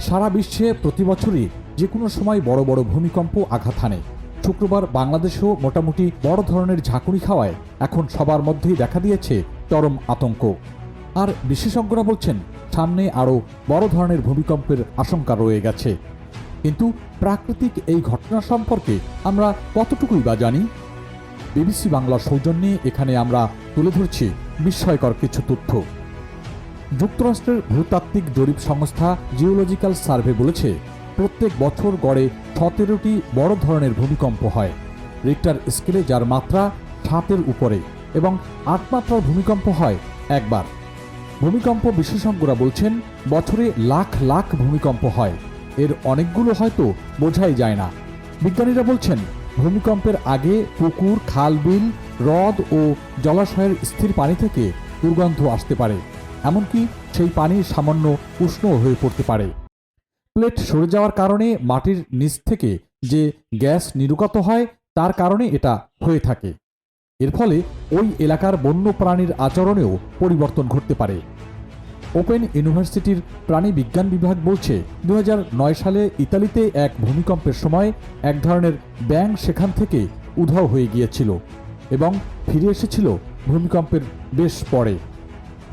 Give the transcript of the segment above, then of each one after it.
সারা বিশ্বে প্রতি বছরই যে কোনো সময় বড় বড় ভূমিকম্প আঘাত হানে। শুক্রবার বাংলাদেশেও মোটামুটি বড় ধরনের ঝাঁকুনি খাওয়ায় এখন সবার মধ্যেই দেখা দিয়েছে চরম আতঙ্ক। আর বিশেষজ্ঞরা বলছেন, সামনে আরও বড় ধরনের ভূমিকম্পের আশঙ্কা রয়ে গেছে। কিন্তু প্রাকৃতিক এই ঘটনা সম্পর্কে আমরা কতটুকুই বা জানি? বিবিসি বাংলার সৌজন্যে এখানে আমরা তুলে ধরছি বিস্ময়কর কিছু তথ্য। যুক্তরাষ্ট্রের ভূতাত্ত্বিক জরিপ সংস্থা জিওলজিক্যাল সার্ভে বলেছে, প্রত্যেক বছর গড়ে সতেরোটি বড় ধরনের ভূমিকম্প হয়। রিক্টার স্কেলে যার মাত্রা সাতের উপরে এবং আট মাত্রার ভূমিকম্প হয় একবার। ভূমিকম্প বিশেষজ্ঞরা বলছেন, বছরে লাখ লাখ ভূমিকম্প হয়। এর অনেকগুলো হয়তো বোঝাই যায় না। বিজ্ঞানীরা বলছেন, ভূমিকম্পের আগে পুকুর খাল বিল হ্রদ ও জলাশয়ের স্থির পানি থেকে দুর্গন্ধ আসতে পারে। এমনকি সেই পানি সামান্য উষ্ণ হয়ে পড়তে পারে। প্লেট সরে যাওয়ার কারণে মাটির নিচ থেকে যে গ্যাস নির্গত হয়, তার কারণে এটা হয়ে থাকে। এর ফলে ওই এলাকার বন্য প্রাণীর আচরণেও পরিবর্তন ঘটতে পারে। ওপেন ইউনিভার্সিটির প্রাণী বিজ্ঞান বিভাগ বলছে দু হাজার নয় সালে ইতালিতে এক ভূমিকম্পের সময় এক ধরনের ব্যাং সেখান থেকে উধাও হয়ে গিয়েছিল এবং ফিরে এসেছিল। ভূমিকম্পের বেশ পরে।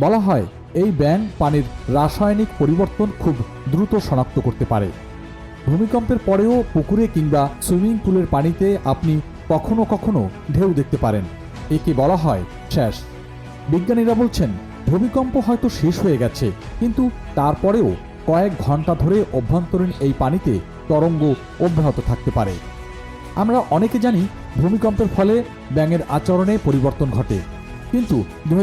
বলা হয়, এই ব্যাং পানির রাসায়নিক পরিবর্তন খুব দ্রুত শনাক্ত করতে পারে। ভূমিকম্পের পরেও পুকুরে কিংবা সুইমিং পুলের পানিতে আপনি কখনো কখনো ঢেউ দেখতে পারেন। একে বলা হয় শেষ বিজ্ঞানীরা বলছেন, ভূমিকম্প হয়তো শেষ হয়ে গেছে, কিন্তু তারপরেও কয়েক ঘণ্টা ধরে অভ্যন্তরীণ এই পানিতে তরঙ্গ অব্যাহত থাকতে পারে। আমরা অনেকে জানি, ভূমিকম্পের ফলে ব্যাঙের আচরণে পরিবর্তন ঘটে। কিন্তু দু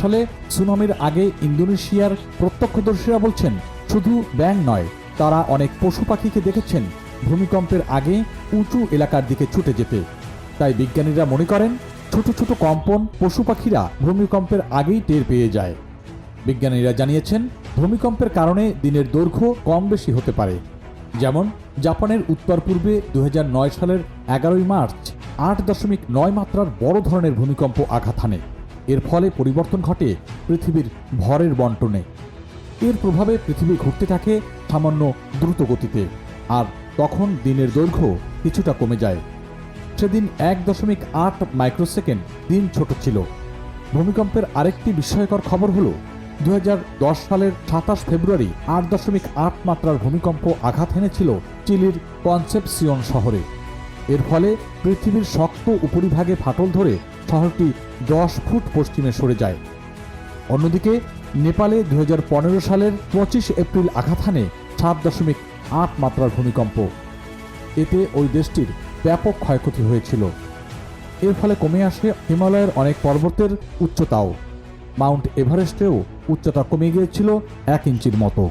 সালে সুনামির আগে ইন্দোনেশিয়ার প্রত্যক্ষদর্শীরা বলছেন, শুধু ব্যাং নয়, তারা অনেক পশু পাখিকে দেখেছেন। ভূমিকম্পের আগে উঁচু এলাকার দিকে ছুটে যেতে। তাই বিজ্ঞানীরা মনে করেন, ছোট ছোট কম্পন পশু পাখিরা ভূমিকম্পের আগেই টের পেয়ে যায়। বিজ্ঞানীরা জানিয়েছেন, ভূমিকম্পের কারণে দিনের দৈর্ঘ্য কম বেশি হতে পারে। যেমন, জাপানের উত্তর পূর্বে দু হাজার নয় সালের এগারোই মার্চ আট দশমিক নয় মাত্রার বড় ধরনের ভূমিকম্প আঘাত হানে। এর ফলে পরিবর্তন ঘটে পৃথিবীর ভরের বন্টনে। এর প্রভাবে পৃথিবী ঘুরতে থাকে সামান্য দ্রুত গতিতে আর তখন দিনের দৈর্ঘ্য কিছুটা কমে যায়। সেদিন এক দশমিক আট মাইক্রোসেকেন্ড দিন ছোট ছিল। ভূমিকম্পের আরেকটি বিস্ময়কর খবর হলো দু হাজার দশ সালের সাতাশ ফেব্রুয়ারি আট দশমিক আট মাত্রার ভূমিকম্প আঘাত হেনেছিল চিলির কনসেপসিয়ন শহরে। এর ফলে পৃথিবীর শক্ত উপরিভাগে ফাটল ধরে শহরটি দশ ফুট পশ্চিমে সরে যায়। অন্যদিকে, নেপালে দু হাজার পনেরো সালের পঁচিশ এপ্রিল আঘাত সাত দশমিক আট মাত্রার ভূমিকম্প। এতে ওই দেশটির ব্যাপক ক্ষয়ক্ষতি হয়েছিল। এর ফলে কমে আসে হিমালয়ের অনেক পর্বতের উচ্চতাও। মাউন্ট এভারেস্টেও উচ্চতা কমে গিয়েছিল এক ইঞ্চির মতো।